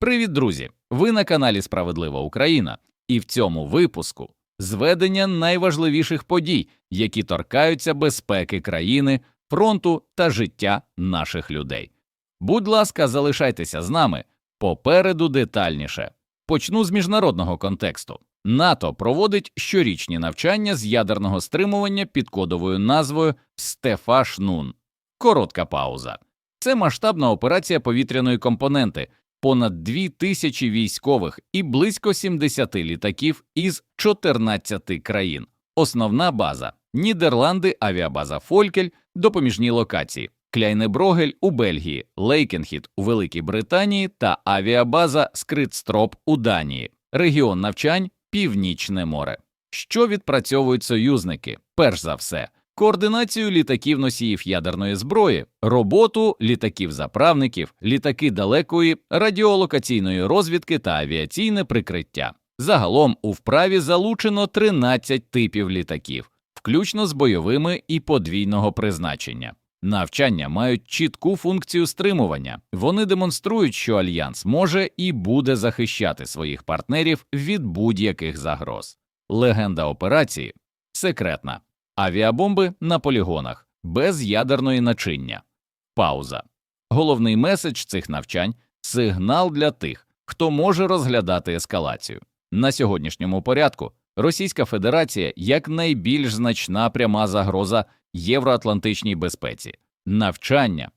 Привіт, друзі! Ви на каналі Справедлива Україна, і в цьому випуску зведення найважливіших подій, які торкаються безпеки країни, фронту та життя наших людей. Будь ласка, залишайтеся з нами попереду детальніше. Почну з міжнародного контексту. НАТО проводить щорічні навчання з ядерного стримування під кодовою назвою Стефашнун. Коротка пауза. Це масштабна операція повітряної компоненти, понад дві тисячі військових і близько 70 літаків із 14 країн. Основна база Нідерланди, авіабаза Фолькель, допоміжні локації, Кляйнеброгель у Бельгії, Лейкенхіт у Великій Британії та авіабаза Скритстроп у Данії, регіон навчань Північне море. Що відпрацьовують союзники? Перш за все, координацію літаків носіїв ядерної зброї, роботу літаків-заправників, літаки далекої радіолокаційної розвідки та авіаційне прикриття. Загалом у вправі залучено 13 типів літаків, включно з бойовими і подвійного призначення. Навчання мають чітку функцію стримування. Вони демонструють, що альянс може і буде захищати своїх партнерів від будь-яких загроз. Легенда операції секретна авіабомби на полігонах без ядерної начиння. Пауза. Головний меседж цих навчань сигнал для тих, хто може розглядати ескалацію. На сьогоднішньому порядку Російська Федерація як найбільш значна пряма загроза євроатлантичній безпеці, навчання,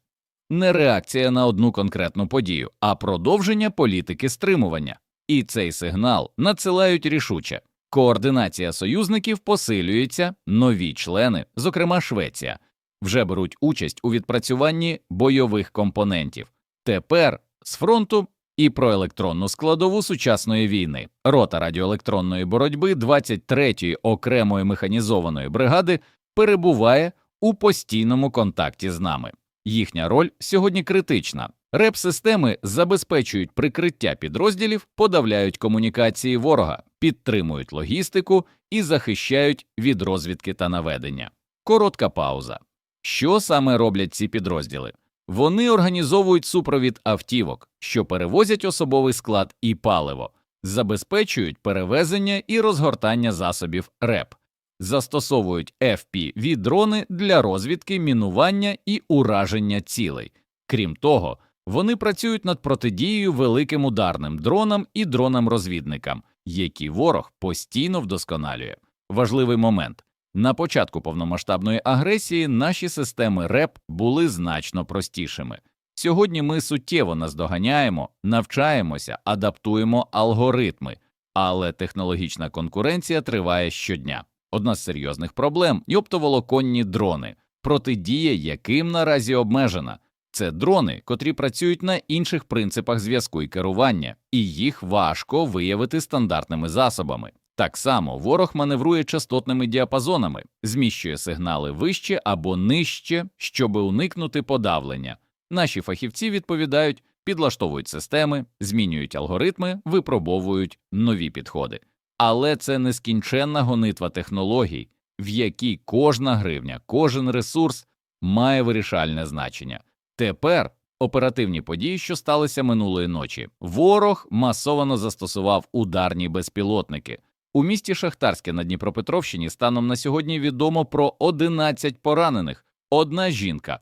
не реакція на одну конкретну подію, а продовження політики стримування. І цей сигнал надсилають рішуче. Координація союзників посилюється, нові члени, зокрема Швеція, вже беруть участь у відпрацюванні бойових компонентів. Тепер з фронту і про електронну складову сучасної війни. Рота радіоелектронної боротьби 23-ї окремої механізованої бригади перебуває у постійному контакті з нами. Їхня роль сьогодні критична. Реп-системи забезпечують прикриття підрозділів, подавляють комунікації ворога, підтримують логістику і захищають від розвідки та наведення. Коротка пауза. Що саме роблять ці підрозділи? Вони організовують супровід автівок, що перевозять особовий склад і паливо, забезпечують перевезення і розгортання засобів РЕП, застосовують fpv дрони для розвідки, мінування і ураження цілей. Крім того, вони працюють над протидією великим ударним дронам і дронам-розвідникам, які ворог постійно вдосконалює. Важливий момент на початку повномасштабної агресії наші системи РЕП були значно простішими. Сьогодні ми суттєво наздоганяємо, навчаємося, адаптуємо алгоритми, але технологічна конкуренція триває щодня. Одна з серйозних проблем оптоволоконні дрони, протидія яким наразі обмежена. Це дрони, котрі працюють на інших принципах зв'язку і керування, і їх важко виявити стандартними засобами. Так само ворог маневрує частотними діапазонами, зміщує сигнали вище або нижче, щоби уникнути подавлення. Наші фахівці відповідають, підлаштовують системи, змінюють алгоритми, випробовують нові підходи. Але це нескінченна гонитва технологій, в якій кожна гривня, кожен ресурс має вирішальне значення. Тепер оперативні події, що сталися минулої ночі, ворог масовано застосував ударні безпілотники. У місті Шахтарське на Дніпропетровщині станом на сьогодні відомо про 11 поранених, одна жінка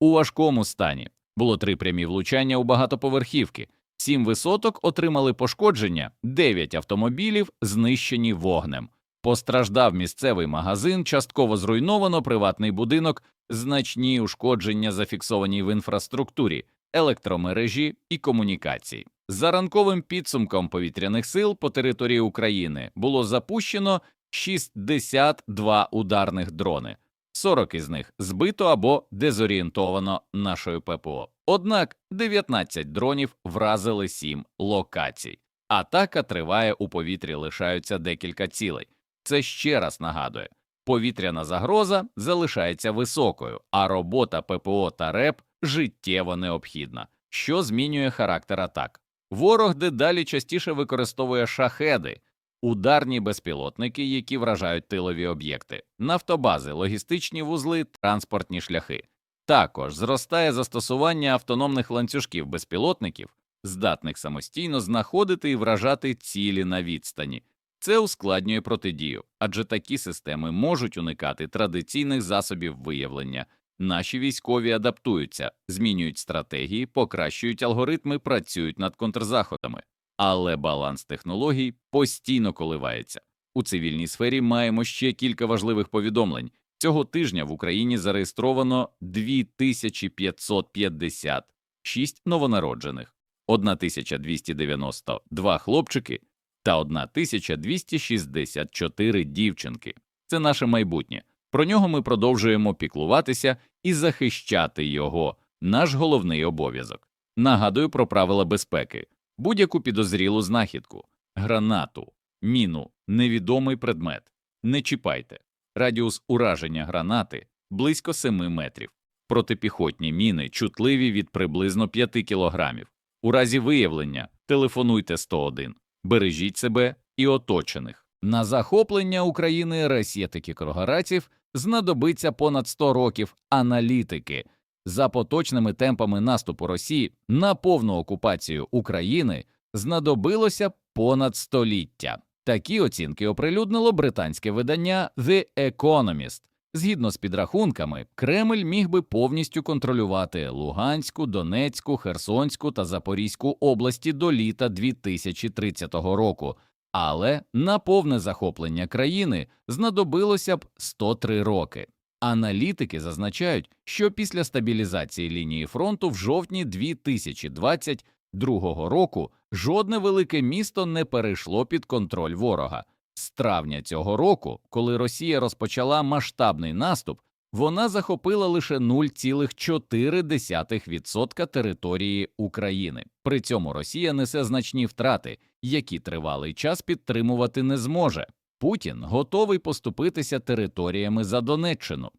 у важкому стані. Було три прямі влучання у багатоповерхівки, сім висоток отримали пошкодження, дев'ять автомобілів знищені вогнем. Постраждав місцевий магазин, частково зруйновано приватний будинок, значні ушкодження зафіксовані в інфраструктурі, електромережі і комунікації. За ранковим підсумком повітряних сил по території України було запущено 62 ударних дрони, 40 із них збито або дезорієнтовано нашою ППО. Однак 19 дронів вразили 7 локацій. Атака триває у повітрі, лишаються декілька цілей. Це ще раз нагадує, повітряна загроза залишається високою, а робота ППО та РЕП життєво необхідна, що змінює характер атак. Ворог дедалі частіше використовує шахеди, ударні безпілотники, які вражають тилові об'єкти, нафтобази, логістичні вузли, транспортні шляхи. Також зростає застосування автономних ланцюжків безпілотників, здатних самостійно знаходити і вражати цілі на відстані. Це ускладнює протидію, адже такі системи можуть уникати традиційних засобів виявлення. Наші військові адаптуються, змінюють стратегії, покращують алгоритми, працюють над контрзаходами. Але баланс технологій постійно коливається. У цивільній сфері маємо ще кілька важливих повідомлень. Цього тижня в Україні зареєстровано 2556 новонароджених, 1292 хлопчики та 1264 дівчинки. Це наше майбутнє. Про нього ми продовжуємо піклуватися і захищати його, наш головний обов'язок. Нагадую про правила безпеки, будь-яку підозрілу знахідку, гранату, міну, невідомий предмет. Не чіпайте. Радіус ураження гранати близько 7 метрів. Протипіхотні міни чутливі від приблизно 5 кілограмів. У разі виявлення телефонуйте 101. Бережіть себе і оточених. На захоплення України ресєтики крогораців знадобиться понад 100 років аналітики. За поточними темпами наступу Росії на повну окупацію України знадобилося понад століття. Такі оцінки оприлюднило британське видання The Economist. Згідно з підрахунками, Кремль міг би повністю контролювати Луганську, Донецьку, Херсонську та Запорізьку області до літа 2030 року, але на повне захоплення країни знадобилося б 103 роки. Аналітики зазначають, що після стабілізації лінії фронту в жовтні 2022 року жодне велике місто не перейшло під контроль ворога. З травня цього року, коли Росія розпочала масштабний наступ, вона захопила лише 0,4% території України. При цьому Росія несе значні втрати, які тривалий час підтримувати не зможе. Путін готовий поступитися територіями за Донеччину.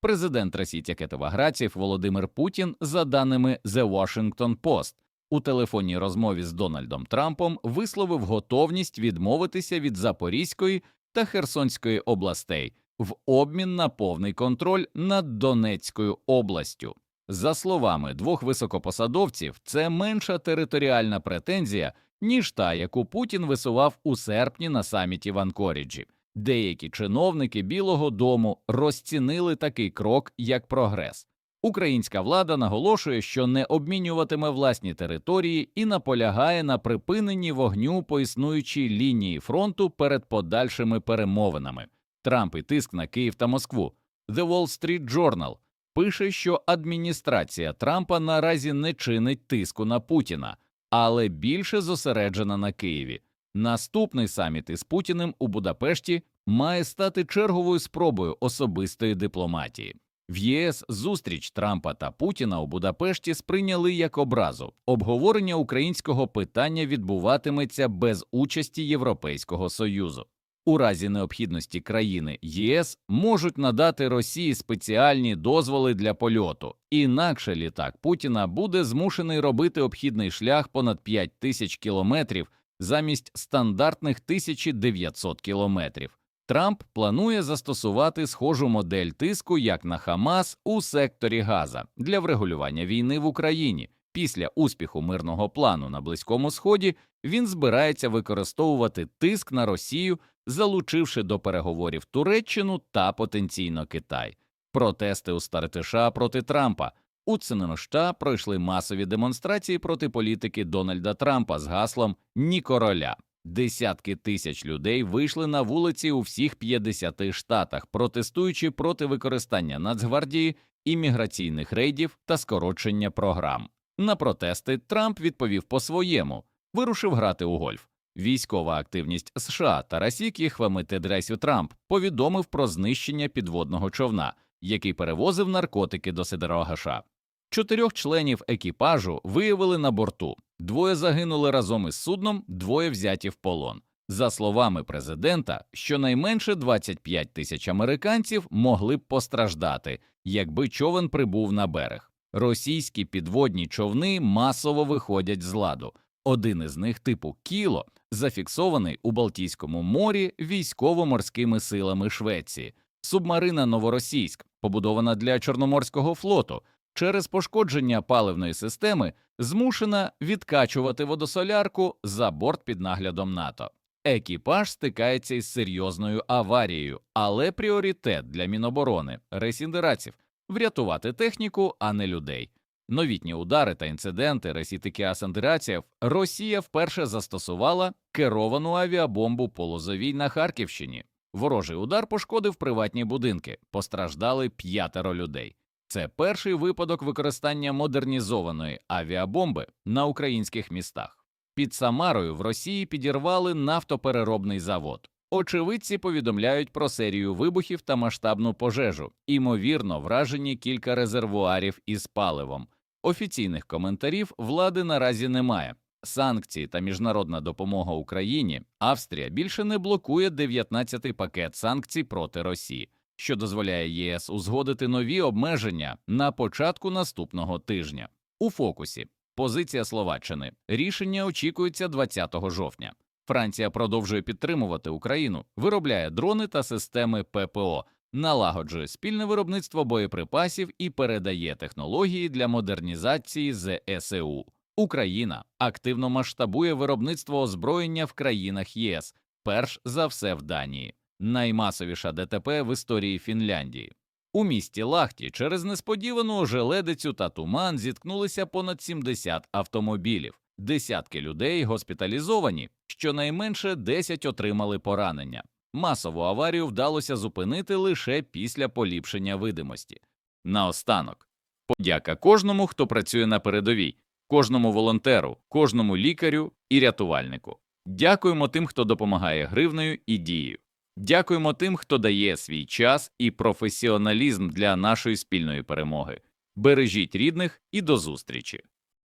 Президент Росії Кетова-Граців Володимир Путін, за даними The Washington Post, у телефонній розмові з Дональдом Трампом висловив готовність відмовитися від Запорізької та Херсонської областей в обмін на повний контроль над Донецькою областю. За словами двох високопосадовців, це менша територіальна претензія, ніж та, яку Путін висував у серпні на саміті в Анкоріджі. Деякі чиновники Білого Дому розцінили такий крок як прогрес. Українська влада наголошує, що не обмінюватиме власні території і наполягає на припиненні вогню по існуючій лінії фронту перед подальшими перемовинами. Трамп і тиск на Київ та Москву. The Wall Street Journal пише, що адміністрація Трампа наразі не чинить тиску на Путіна, але більше зосереджена на Києві. Наступний саміт із Путіним у Будапешті має стати черговою спробою особистої дипломатії. В ЄС зустріч Трампа та Путіна у Будапешті сприйняли як образу. Обговорення українського питання відбуватиметься без участі Європейського союзу. У разі необхідності країни ЄС можуть надати Росії спеціальні дозволи для польоту, інакше літак Путіна буде змушений робити обхідний шлях понад 5 тисяч кілометрів замість стандартних 1900 кілометрів. Трамп планує застосувати схожу модель тиску як на Хамас у секторі Газа для врегулювання війни в Україні. Після успіху мирного плану на Близькому Сході він збирається використовувати тиск на Росію, залучивши до переговорів Туреччину та потенційно Китай. Протести у Стартиша проти Трампа у Циноношта пройшли масові демонстрації проти політики Дональда Трампа з гаслом Ні короля. Десятки тисяч людей вийшли на вулиці у всіх 50 штатах, протестуючи проти використання Нацгвардії, імміграційних рейдів та скорочення програм. На протести Трамп відповів по-своєму, вирушив грати у гольф. Військова активність США та Расік Росії Хвамитедресю Трамп повідомив про знищення підводного човна, який перевозив наркотики до Сидерогаша. Чотирьох членів екіпажу виявили на борту. Двоє загинули разом із судном, двоє взяті в полон. За словами президента, щонайменше 25 тисяч американців могли б постраждати, якби човен прибув на берег. Російські підводні човни масово виходять з ладу. Один із них, типу Кіло, зафіксований у Балтійському морі військово-морськими силами Швеції. Субмарина Новоросійськ, побудована для Чорноморського флоту, через пошкодження паливної системи змушена відкачувати водосолярку за борт під наглядом НАТО. Екіпаж стикається із серйозною аварією, але пріоритет для Міноборони ресіндераців врятувати техніку, а не людей. Новітні удари та інциденти Ресітики Асандераців Росія вперше застосувала керовану авіабомбу по Лозовій на Харківщині. Ворожий удар пошкодив приватні будинки, постраждали п'ятеро людей. Це перший випадок використання модернізованої авіабомби на українських містах. Під Самарою в Росії підірвали нафтопереробний завод. Очевидці повідомляють про серію вибухів та масштабну пожежу, імовірно, вражені кілька резервуарів із паливом. Офіційних коментарів влади наразі немає. Санкції та міжнародна допомога Україні Австрія більше не блокує 19-й пакет санкцій проти Росії, що дозволяє ЄС узгодити нові обмеження на початку наступного тижня. У фокусі позиція Словаччини рішення очікується 20 жовтня. Франція продовжує підтримувати Україну, виробляє дрони та системи ППО, налагоджує спільне виробництво боєприпасів і передає технології для модернізації ЗСУ. Україна активно масштабує виробництво озброєння в країнах ЄС, перш за все в Данії, наймасовіша ДТП в історії Фінляндії. У місті Лахті через несподівану ожеледицю та туман зіткнулися понад 70 автомобілів, десятки людей госпіталізовані, щонайменше 10 отримали поранення. Масову аварію вдалося зупинити лише після поліпшення видимості. Наостанок, подяка кожному, хто працює на передовій, кожному волонтеру, кожному лікарю і рятувальнику. Дякуємо тим, хто допомагає гривнею і дією. Дякуємо тим, хто дає свій час і професіоналізм для нашої спільної перемоги. Бережіть рідних і до зустрічі!